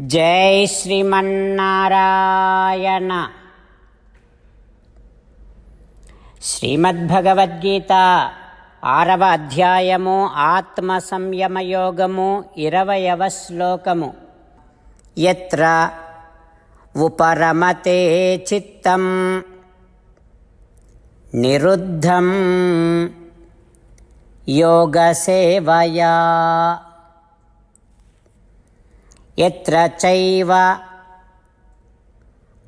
జై శ్రీమన్నారాయణ. శ్రీమద్భగవద్గీత ఆరవ అధ్యాయము ఆత్మ సంయమయోగము ఇరవయవ శ్లోకము. ఎత్ర ఉపరమతే చిత్తం నిరుద్ధం యోగసేవయా. ఎత్ర చైవ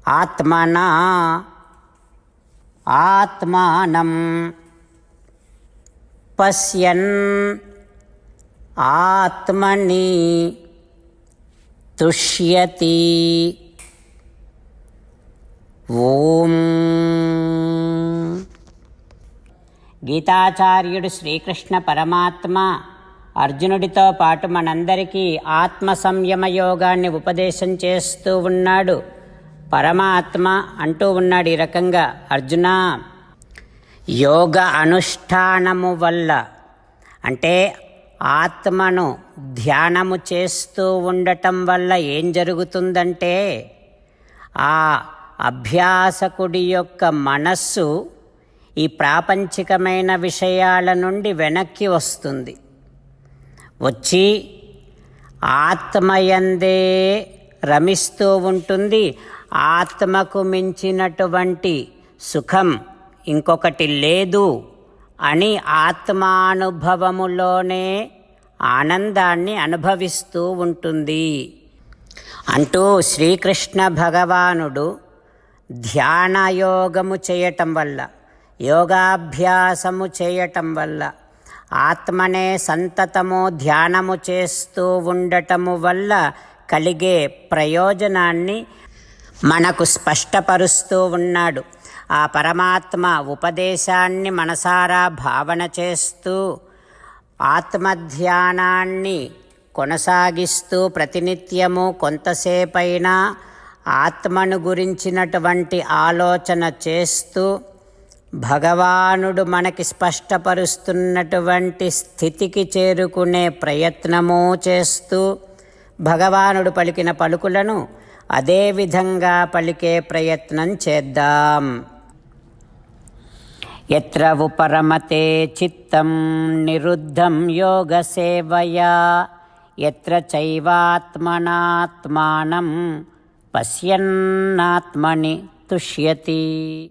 ఆత్మనా ఆత్మానం పశ్యన్ ఆత్మని తుష్యతి. ఓం. గీతాచార్యుడు శ్రీకృష్ణ పరమాత్మ అర్జునుడితో పాటు మనందరికీ ఆత్మ సంయమ యోగాన్ని ఉపదేశం చేస్తూ ఉన్నాడు. పరమాత్మ అంటూ ఉన్నాడు ఈ రకంగా అర్జున యోగ అనుష్ఠానము వల్ల అంటే ఆత్మను ధ్యానము చేస్తూ ఉండటం వల్ల ఏం జరుగుతుందంటే ఆ అభ్యాసకుడి యొక్క మనస్సు ఈ ప్రాపంచికమైన విషయాల నుండి వెనక్కి వస్తుంది. వచ్చి ఆత్మయందే రమిస్తూ ఉంటుంది. ఆత్మకు మించినటువంటి సుఖం ఇంకొకటి లేదు అని ఆత్మానుభవములోనే ఆనందాన్ని అనుభవిస్తూ ఉంటుంది. అంటూ శ్రీకృష్ణ భగవానుడు ధ్యానయోగము చేయటం వల్ల యోగాభ్యాసము చేయటం వల్ల ఆత్మనే సంతతము ధ్యానము చేస్తూ ఉండటము వల్ల కలిగే ప్రయోజనాన్ని మనకు స్పష్టపరుస్తూ ఉన్నాడు. ఆ పరమాత్మ ఉపదేశాన్ని మనసారా భావన చేస్తూ ఆత్మధ్యానాన్ని కొనసాగిస్తూ ప్రతినిత్యము కొంతసేపైనా ఆత్మను గురించినటువంటి ఆలోచన చేస్తూ భగవానుడు మనకి స్పష్టపరుస్తున్నటువంటి స్థితికి చేరుకునే ప్రయత్నము చేస్తూ భగవానుడు పలికిన పలుకులను అదే విధంగా పలికే ప్రయత్నం చేద్దాం. ఎత్ర ఉపరమతే చిత్తం నిరుద్ధం యోగ సేవయా ఎత్ర చైవాత్మనాత్మానం పశ్యన్నాత్మని తుష్యతి.